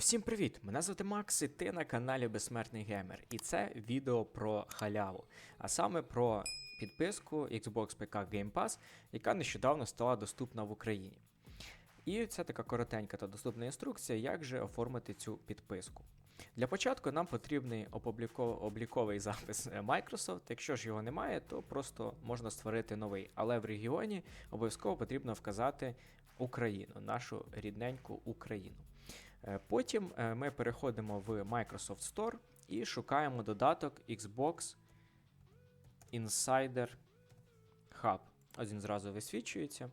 Усім привіт! Мене звати Макс, і ти на каналі Безсмертний Геймер. І це відео про халяву, а саме про підписку Xbox PK Game Pass, яка нещодавно стала доступна в Україні. І це така коротенька та доступна інструкція, як же оформити цю підписку. Для початку нам потрібний обліковий запис Microsoft. Якщо ж його немає, то просто можна створити новий. Але в регіоні обов'язково потрібно вказати Україну, нашу рідненьку Україну. Е, Потім е, ми переходимо в Microsoft Store і шукаємо додаток Xbox Insider Hub. Ось він зразу висвічується.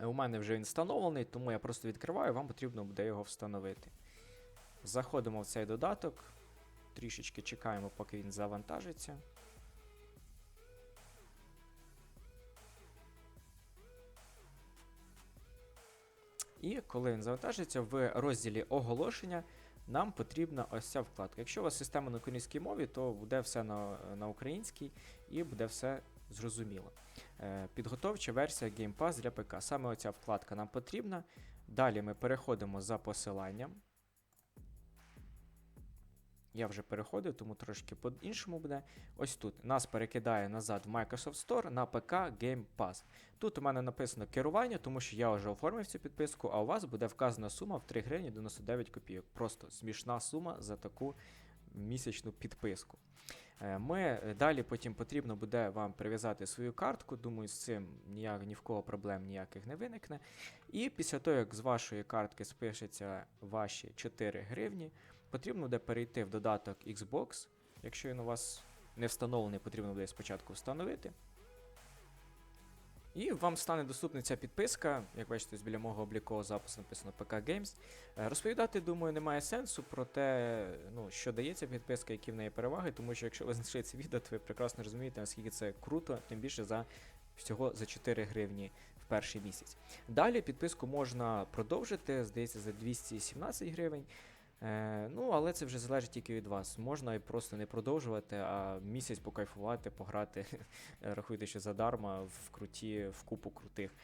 Е, У мене вже він встановлений, тому я просто відкриваю, вам потрібно буде його встановити. Заходимо в цей додаток, трішечки чекаємо, поки він завантажиться. І коли він завантажиться, в розділі оголошення нам потрібна ось ця вкладка. Якщо у вас система на українській мові, то буде все на, на українській і буде все зрозуміло. Е, підготовча версія Game Pass для ПК. Саме оця вкладка нам потрібна. Далі ми переходимо за посиланням. Я вже переходив, тому трошки по-іншому буде. Ось тут нас перекидає назад в Microsoft Store на ПК Game Pass. Тут у мене написано керування, тому що я вже оформив цю підписку, а у вас буде вказана сума в 3 гривні 99 копійок. Просто смішна сума за таку місячну підписку. Е, Ми е, далі потім потрібно буде вам прив'язати свою картку. Думаю, з цим ніяк, ні в кого проблем ніяких не виникне. І після того, як з вашої картки спишеться ваші 4 гривні, потрібно буде перейти в додаток Xbox. Якщо він у вас не встановлений, потрібно буде спочатку встановити. І вам стане доступна ця підписка. Як бачите, біля мого облікового запису написано ПК Games. Е, Розповідати, думаю, немає сенсу про те, ну, що дає ця підписка, які в неї переваги, тому що якщо ви знайшли це відео, то ви прекрасно розумієте, наскільки це круто, тим більше за всього за 4 гривні в перший місяць. Далі підписку можна продовжити, здається, за 217 гривень. Е, ну, але це вже залежить тільки від вас. Можна і просто не продовжувати, а місяць покайфувати, пограти, рахуйте, що задарма в круті, в купу крутих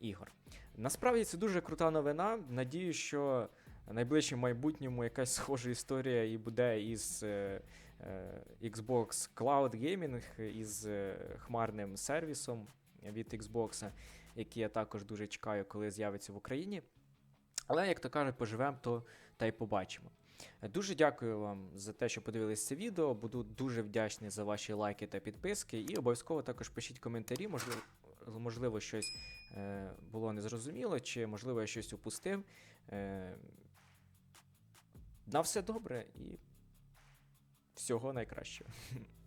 ігор. Насправді це дуже крута новина. Надію, що в найближчому майбутньому якась схожа історія і буде із е, е, Xbox Cloud Gaming, із е, хмарним сервісом від Xbox, який я також дуже чекаю, коли з'явиться в Україні. Але, як то кажуть, поживемо, то та й побачимо. Дуже дякую вам за те, що подивились це відео. Буду дуже вдячний за ваші лайки та підписки. І обов'язково також пишіть коментарі, можливо, можливо щось е, було незрозуміло, чи можливо я щось упустив. Е, на все добре і всього найкращого.